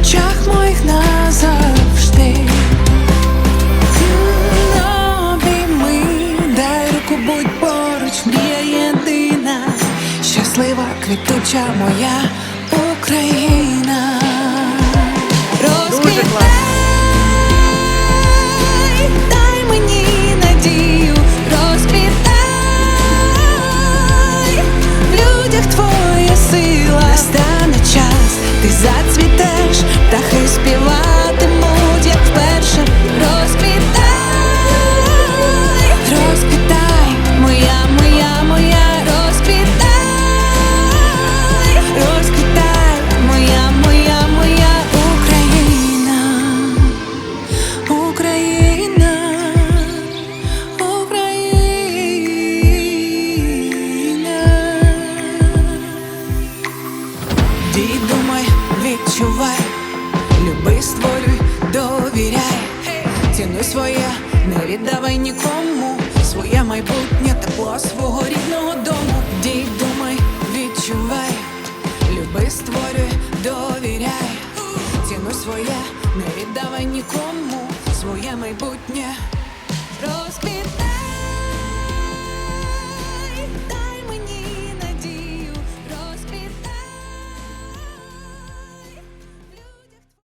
Очах моїх назавжди. Обійми, дай руку, будь поруч, мрія єдина, щаслива, квітуча моя Україна. Дій, думай, відчувай, люби, створюй, довіряй, цінуй своє, не віддавай нікому, своє майбутнє, тепло свого рідного дому. Дій, думай, відчувай, люби, створюй, довіряй, цінуй своє, не віддавай нікому, своє майбутнє. Розквітай